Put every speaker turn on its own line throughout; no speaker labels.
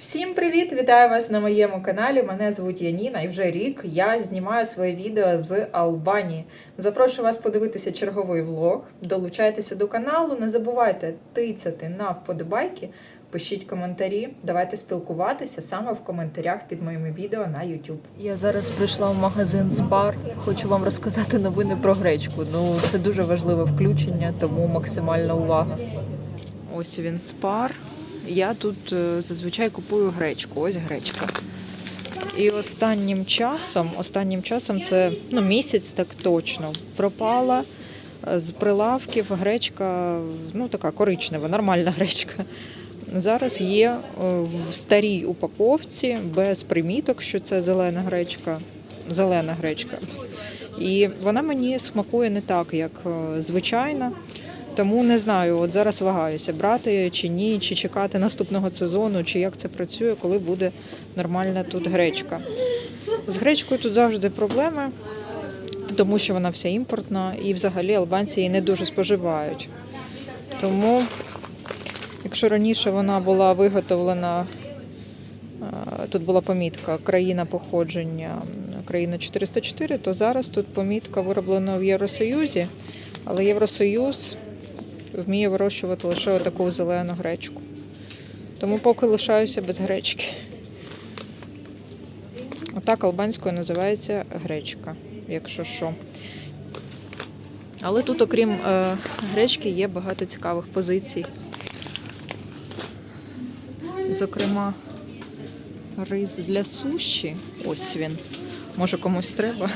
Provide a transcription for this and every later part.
Всім привіт! Вітаю вас на моєму каналі. Мене звуть Яніна, і вже рік я знімаю своє відео з Албанії. Запрошую вас подивитися черговий влог. Долучайтеся до каналу. Не забувайте тицяти на вподобайки, пишіть коментарі. Давайте спілкуватися саме в коментарях під моїми відео на YouTube. Я зараз прийшла в магазин Спар. Хочу вам розказати новини про гречку. Ну це дуже важливе включення, тому максимальна увага. Ось він спар. Я тут е, зазвичай купую гречку. Ось гречка. І останнім часом, останнім часом це ну, місяць так точно пропала е, з прилавків гречка, ну така коричнева, нормальна гречка. Зараз є е, в старій упаковці без приміток, що це зелена гречка, зелена гречка. І вона мені смакує не так, як звичайна. Тому не знаю, от зараз вагаюся, брати чи ні, чи чекати наступного сезону, чи як це працює, коли буде нормальна тут гречка. З гречкою тут завжди проблеми, тому що вона вся імпортна і взагалі албанці її не дуже споживають. Тому, якщо раніше вона була виготовлена, е, тут була помітка країна походження, країна 404, то зараз тут помітка вироблена в Євросоюзі, але Євросоюз вміє вирощувати лише таку зелену гречку. Тому поки лишаюся без гречки. Отак албанською називається гречка, якщо що. Але тут, окрім е, гречки, є багато цікавих позицій. Зокрема, рис для суші. Ось він. Може комусь треба.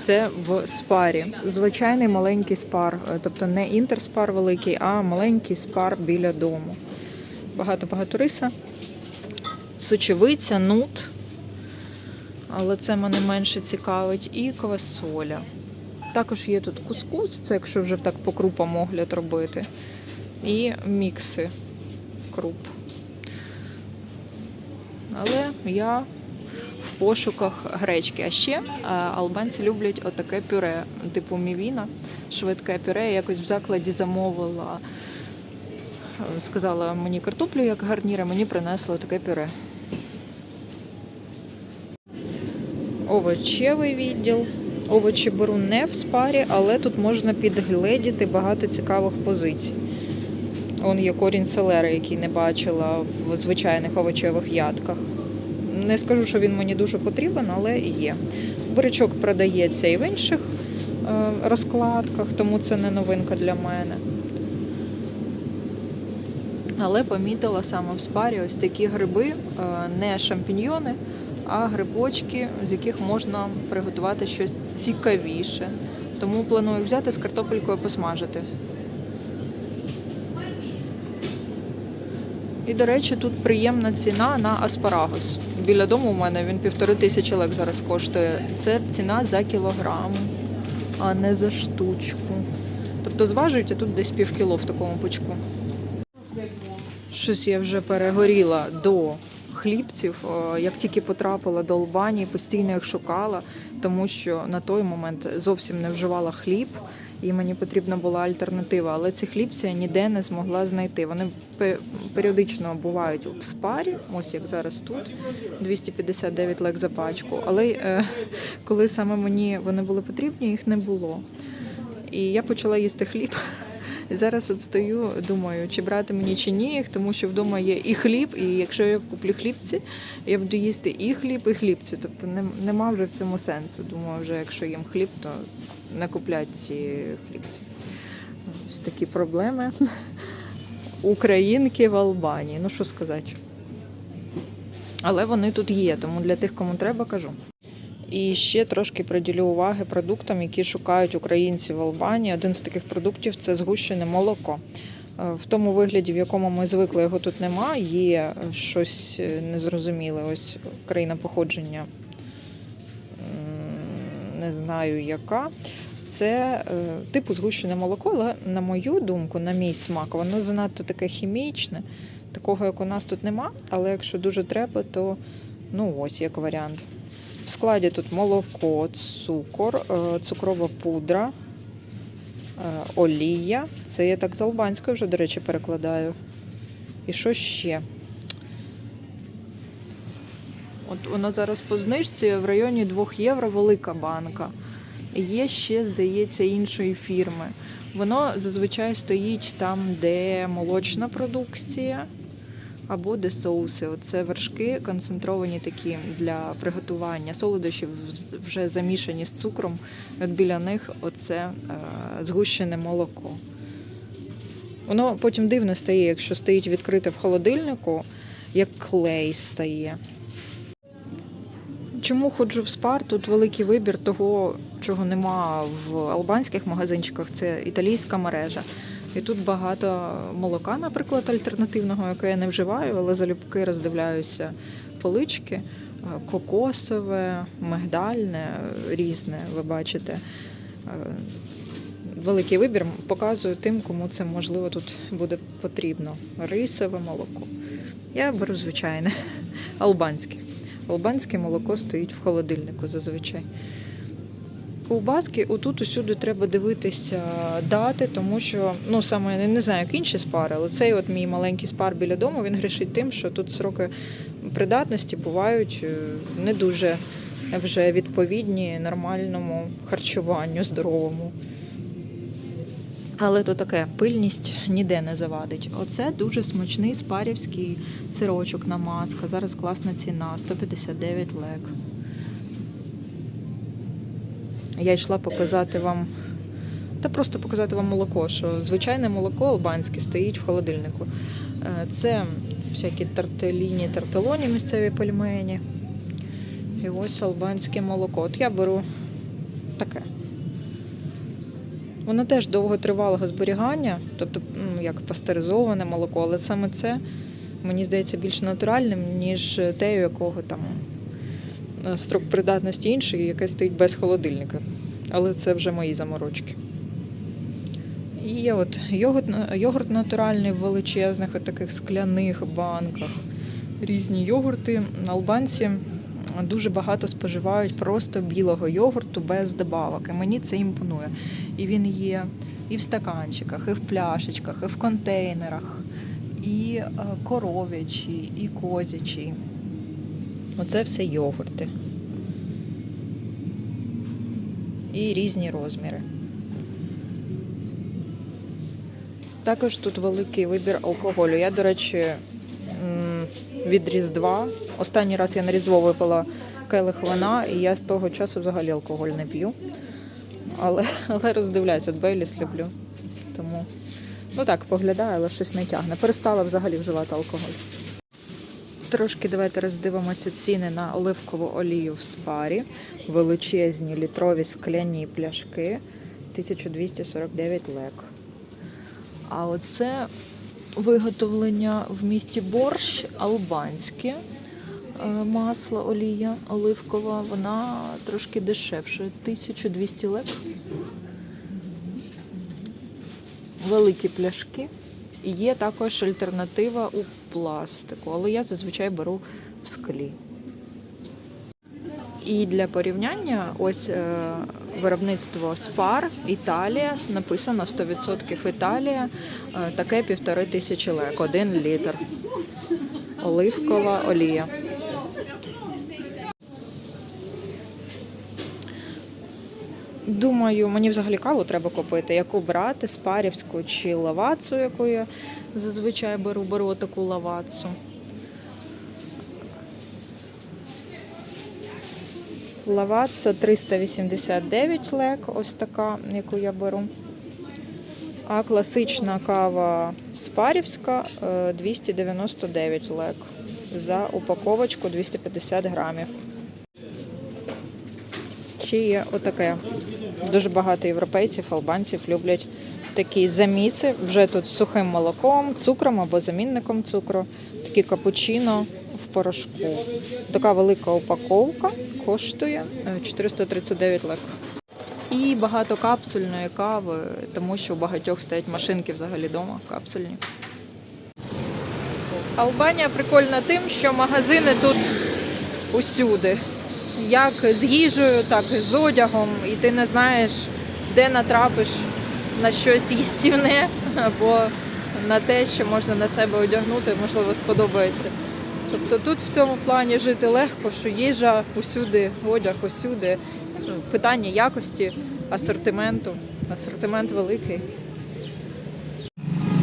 Це в спарі. Звичайний маленький спар. Е, Тобто не інтерспар великий, а маленький спар біля дому. Багато-багато риса. Сочевиця, нут. Але це мене менше цікавить. І квасоля. Також є тут кускус, це якщо вже так по крупам огляд робити. І мікси круп. Але я в пошуках гречки. А ще е, албанці люблять отаке пюре, типу мівіна, швидке пюре. Я якось в закладі замовила, е, сказала мені картоплю як гарнір, а мені принесли таке пюре. Овочевий відділ. Овочі беру не в спарі, але тут можна підгледіти багато цікавих позицій. Он є корінь селери, який не бачила в звичайних овочевих ядках. Не скажу, що він мені дуже потрібен, але є. Бурячок продається і в інших е, розкладках, тому це не новинка для мене. Але помітила саме в спарі ось такі гриби, е, не шампіньйони, а грибочки, з яких можна приготувати щось цікавіше. Тому планую взяти з картопелькою посмажити. І, до речі, тут приємна ціна на аспарагус. Біля дому у мене він півтори тисячі лек зараз коштує. Це ціна за кілограм, а не за штучку. Тобто зважують, а тут десь пів кіло в такому пучку. Щось я вже перегоріла до хлібців. Е, Як тільки потрапила до Албанії, постійно їх шукала, тому що на той момент зовсім не вживала хліб, і мені потрібна була альтернатива. Але ці хлібці я ніде не змогла знайти. Вони періодично бувають в спарі, ось як зараз тут, 259 лек за пачку. Але е, коли саме мені вони були потрібні, їх не було. І я почала їсти хліб. І зараз от стою, думаю, чи брати мені чи ні тому що вдома є і хліб, і якщо я куплю хлібці, я буду їсти і хліб, і хлібці. Тобто нем- нема вже в цьому сенсу. Думаю, вже якщо їм хліб, то не куплять ці хлібці. Ось такі проблеми. Українки в Албанії. Ну що сказати. Але вони тут є, тому для тих, кому треба, кажу. І ще трошки приділю уваги продуктам, які шукають українці в Албанії. Один з таких продуктів це згущене молоко. Е, В тому вигляді, в якому ми звикли, його тут нема. Є щось е, незрозуміле. Ось країна походження, не знаю яка. Це е, типу згущене молоко, але на мою думку, на мій смак, воно занадто таке хімічне. Такого, як у нас тут нема, але якщо дуже треба, то ну ось як варіант. В складі тут молоко, цукор, е, цукрова пудра, е, олія. Це я так з албанською вже, до речі, перекладаю. І що ще? От вона зараз по знижці в районі 2 євро велика банка. Є ще, здається, іншої фірми. Воно зазвичай стоїть там, де молочна продукція або де соуси. Оце вершки концентровані такі для приготування. Солодощі вже замішані з цукром. От біля них оце е, згущене молоко. Воно потім дивно стає, якщо стоїть відкрите в холодильнику, як клей стає. Чому ходжу в спар? Тут великий вибір того, чого нема в албанських магазинчиках. Це італійська мережа. І тут багато молока, наприклад, альтернативного, яке я не вживаю, але залюбки роздивляюся полички. Е, Кокосове, мигдальне, різне, ви бачите. Е, Великий вибір показую тим, кому це можливо тут буде потрібно. Рисове молоко. Я беру звичайне, албанське. Албанське молоко стоїть в холодильнику зазвичай. Ковбаски, отут усюди треба дивитися дати, тому що ну саме я не знаю, як інші спари, але цей от мій маленький спар біля дому він грішить тим, що тут сроки придатності бувають е, не дуже вже відповідні нормальному харчуванню здоровому. Але то таке, пильність ніде не завадить. Оце дуже смачний спарівський сирочок на маска. Зараз класна ціна 159 лек. Я йшла показати вам, та просто показати вам молоко, що звичайне молоко албанське стоїть в холодильнику. Е, Це всякі тартеліні, тарталоні місцеві пельмені. І ось албанське молоко. От я беру таке. Воно теж довготривалого зберігання, тобто ну, як пастеризоване молоко, але саме це мені здається більш натуральним, ніж те, у якого там строк придатності інший, яке стоїть без холодильника. Але це вже мої заморочки. І є от йогурт, йогурт натуральний в величезних таких скляних банках. Різні йогурти. Албанці дуже багато споживають просто білого йогурту без добавок. І мені це імпонує. І він є і в стаканчиках, і в пляшечках, і в контейнерах, і е, коров'ячий, і козячий. Оце все йогурти. І різні розміри. Також тут великий вибір алкоголю. Я, до речі, від Різдва. Останній раз я на Різдво випила келих вина, і я з того часу взагалі алкоголь не п'ю. Але, але роздивляюся, Бейліс люблю. Тому, ну так, поглядаю, але щось не тягне. Перестала взагалі вживати алкоголь. Трошки давайте роздивимося ціни на оливкову олію в спарі. Величезні літрові скляні пляшки 1249 лек. А оце виготовлення в місті борщ албанське. Е, Масло, олія оливкова, вона трошки дешевше. 1200 лек. Великі пляшки. Є також альтернатива у пластику, але я зазвичай беру в склі. І для порівняння, ось е, виробництво Спар, Італія, написано 100% Італія, е, таке півтори тисячі лек, один літр. Оливкова олія. Думаю, мені взагалі каву треба купити, яку брати, спарівську чи лавацу, яку я зазвичай беру, беру таку лавацу. Лаваца 389 лек, ось така, яку я беру. А класична кава спарівська е, 299 лек за упаковочку 250 грамів. Ще є отаке. Дуже багато європейців, албанців люблять такі заміси вже тут з сухим молоком, цукром або замінником цукру. Такі капучино в порошку. Така велика упаковка коштує е, 439 лек. І багато капсульної кави, тому що у багатьох стоять машинки взагалі вдома, капсульні. Албанія прикольна тим, що магазини тут усюди. Як з їжею, так і з одягом. І ти не знаєш, де натрапиш на щось їстівне або на те, що можна на себе одягнути, можливо, сподобається. Тобто тут в цьому плані жити легко, що їжа усюди, одяг усюди. Питання якості, асортименту. Асортимент великий.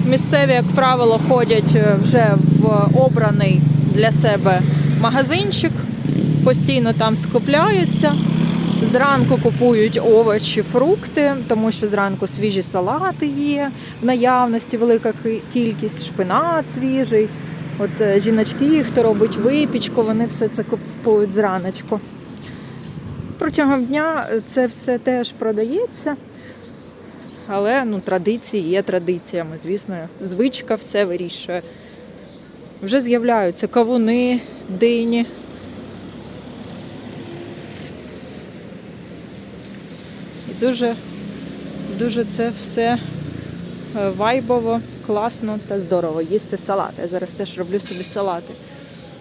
Місцеві, як правило, ходять е, вже в обраний для себе магазинчик, постійно там скупляються. Зранку купують овочі, фрукти, тому що зранку свіжі салати є в наявності, велика кількість, шпинат свіжий. От е, жіночки, хто робить випічку, вони все це купують зраночку. Протягом дня це все теж продається. Але ну, традиції є традиціями, звісно, звичка все вирішує. Вже з'являються кавуни, дині. Дуже, дуже це все е, вайбово, класно та здорово. Їсти салати. Я зараз теж роблю собі салати.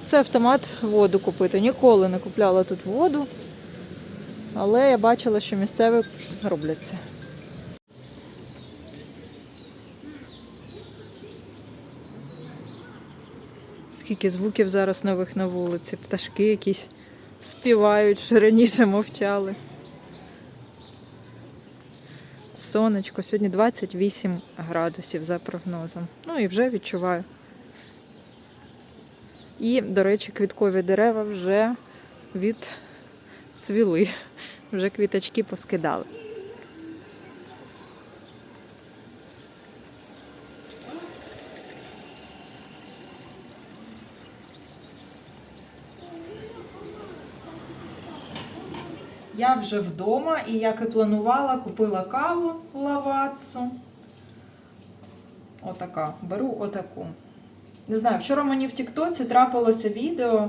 Це автомат воду купити. Ніколи не купляла тут воду, але я бачила, що місцеві роблять це. Скільки звуків зараз нових на вулиці, пташки якісь співають, що раніше мовчали. Сонечко, сьогодні 28 градусів за прогнозом. Ну і вже відчуваю. І, до речі, квіткові дерева вже відцвіли, вже квіточки поскидали. Я вже вдома і, як і планувала, купила каву лавацу. Отака. Беру отаку. Не знаю, вчора мені в Тіктоці трапилося відео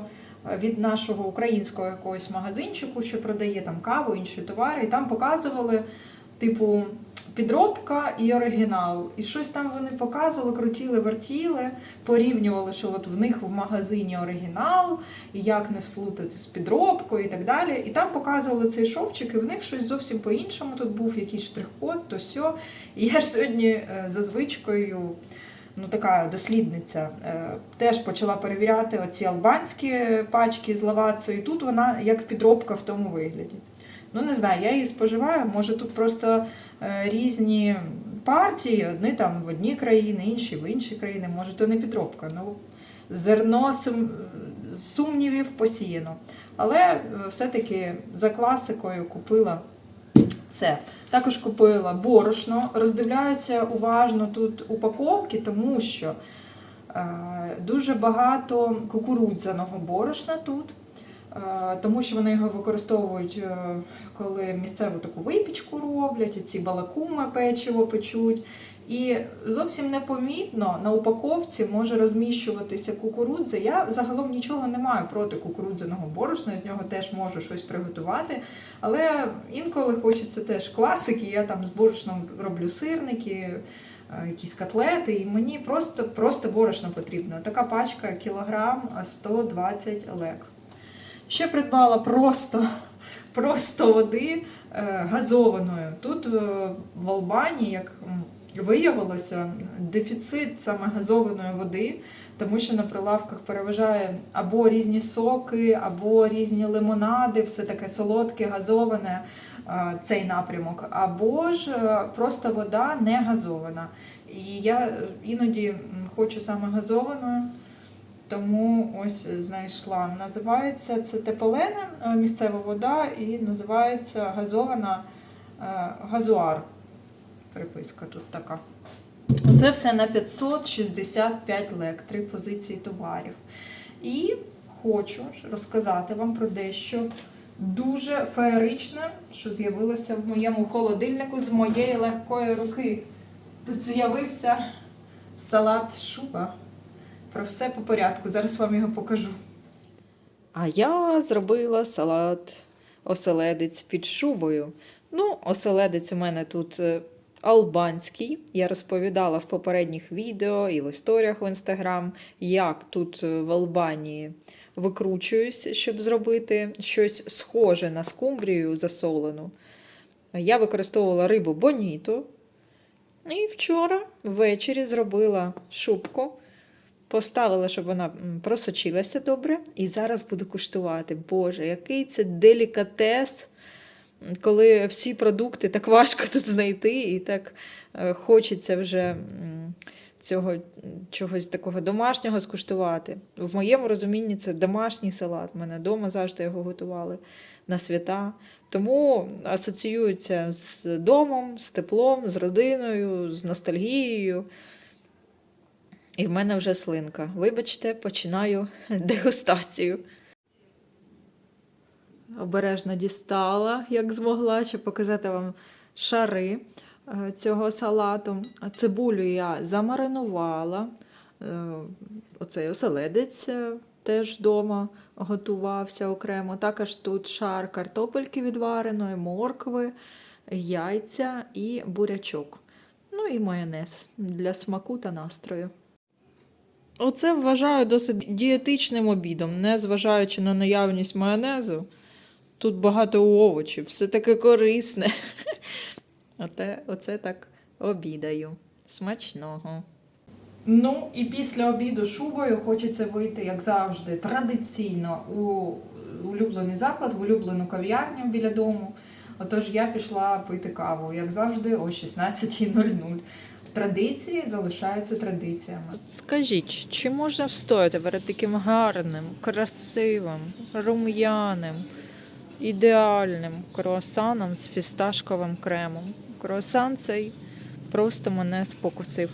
е, від нашого українського якогось магазинчику, що продає там каву, інші товари, і там показували, типу, підробка і оригінал. І щось там вони показували, крутіли, вертіли, порівнювали, що от в них в магазині оригінал, і як не сплутати з підробкою і так далі. І там показували цей шовчик, і в них щось зовсім по-іншому. Тут був якийсь штрих-код, то сьо. І я ж сьогодні е, за звичкою ну така дослідниця, е, теж почала перевіряти оці албанські пачки з лавацою. І тут вона як підробка в тому вигляді. Ну, не знаю, я її споживаю. Може тут просто е, різні партії, одні там в одні країни, інші в інші країни. Може, то не підробка. Ну, зерно сум- сумнівів посіяно. Але е, все-таки за класикою купила це. Також купила борошно. Роздивляюся уважно тут упаковки, тому що е, дуже багато кукурудзяного борошна тут. Е, Тому що вони його використовують, е, коли місцеву таку випічку роблять, і ці балакуми печиво печуть. І зовсім непомітно на упаковці може розміщуватися кукурудза. Я загалом нічого не маю проти кукурудзяного борошна, з нього теж можу щось приготувати. Але інколи хочеться теж класики. Я там з борошном роблю сирники, е, якісь котлети, і мені просто, просто борошно потрібно. Така пачка кілограм 120 лек. Ще придбала просто, просто води е, газованої. Тут е, в Албанії, як виявилося, дефіцит саме газованої води, тому що на прилавках переважає або різні соки, або різні лимонади, все таке солодке, газоване е, цей напрямок, або ж просто вода не газована. І я іноді хочу саме газованою. Тому ось знайшла. Називається це Теполена, е, місцева вода, і називається газована е, газуар. Приписка тут така. Це все на 565 лек, три позиції товарів. І хочу розказати вам про дещо дуже феєричне, що з'явилося в моєму холодильнику з моєї легкої руки. Тут з'явився салат шуба. Про все по порядку. Зараз вам його покажу. А я зробила салат оселедець під шубою. Ну, оселедець у мене тут е, албанський. Я розповідала в попередніх відео і в історіях в інстаграм, як тут е, в Албанії викручуюсь, щоб зробити щось схоже на скумбрію засолену. Я використовувала рибу боніто. І вчора ввечері зробила шубку, поставила, щоб вона просочилася добре. І зараз буду куштувати. Боже, який це делікатес, коли всі продукти так важко тут знайти, і так е, хочеться вже цього чогось такого домашнього скуштувати. В моєму розумінні це домашній салат. У мене вдома завжди його готували на свята. Тому асоціюється з домом, з теплом, з родиною, з ностальгією. І в мене вже слинка. Вибачте, починаю дегустацію. Обережно дістала, як змогла, щоб показати вам шари е, цього салату. Цибулю я замаринувала. Е, Оцей оселедець е, теж вдома готувався окремо. Також тут шар картопельки відвареної, моркви, яйця і бурячок. Ну і майонез для смаку та настрою. Оце вважаю досить дієтичним обідом, не зважаючи на наявність майонезу. Тут багато овочів, все таке корисне. Оте, оце так обідаю. Смачного. Ну, і після обіду шубою хочеться вийти, як завжди, традиційно у улюблений заклад, в улюблену кав'ярню біля дому. Отож я пішла пити каву, як завжди, о 16.00. Традиції залишаються традиціями. Скажіть, чи можна встояти перед таким гарним, красивим, рум'яним, ідеальним круасаном з фісташковим кремом? Круасан цей просто мене спокусив.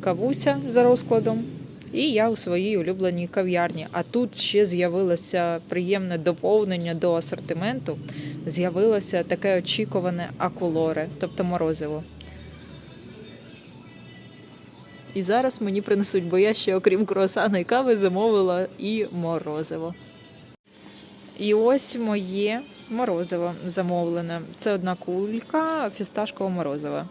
Кавуся за розкладом, і я у своїй улюбленій кав'ярні. А тут ще з'явилося приємне доповнення до асортименту. З'явилося таке очікуване акулоре, тобто морозиво. І зараз мені принесуть, бо я ще, окрім круасана і кави, замовила і морозиво. І ось моє морозиво замовлене. Це одна кулька фісташкового морозива.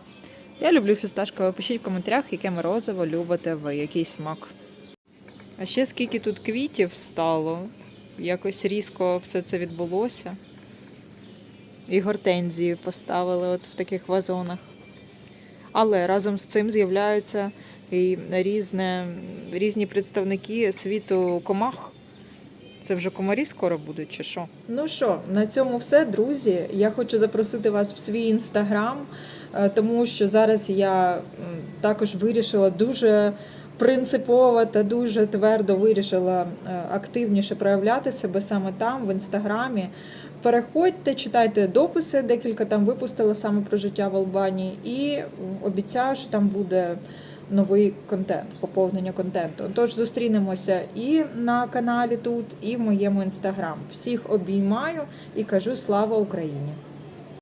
Я люблю фісташкове. Пишіть в коментарях, яке морозиво любите ви, який смак. А ще скільки тут квітів стало. Якось різко все це відбулося. І гортензії поставили от в таких вазонах. Але разом з цим з'являються і різне, різні представники світу комах. Це вже комарі скоро будуть, чи що? Ну що, на цьому все, друзі. Я хочу запросити вас в свій інстаграм, е, тому що зараз я також вирішила дуже принципово та дуже твердо вирішила е, активніше проявляти себе саме там, в інстаграмі. Переходьте, читайте дописи, декілька там випустила саме про життя в Албанії, і обіцяю, що там буде новий контент, поповнення контенту. Тож зустрінемося і на каналі тут, і в моєму інстаграм. Всіх обіймаю і кажу слава Україні!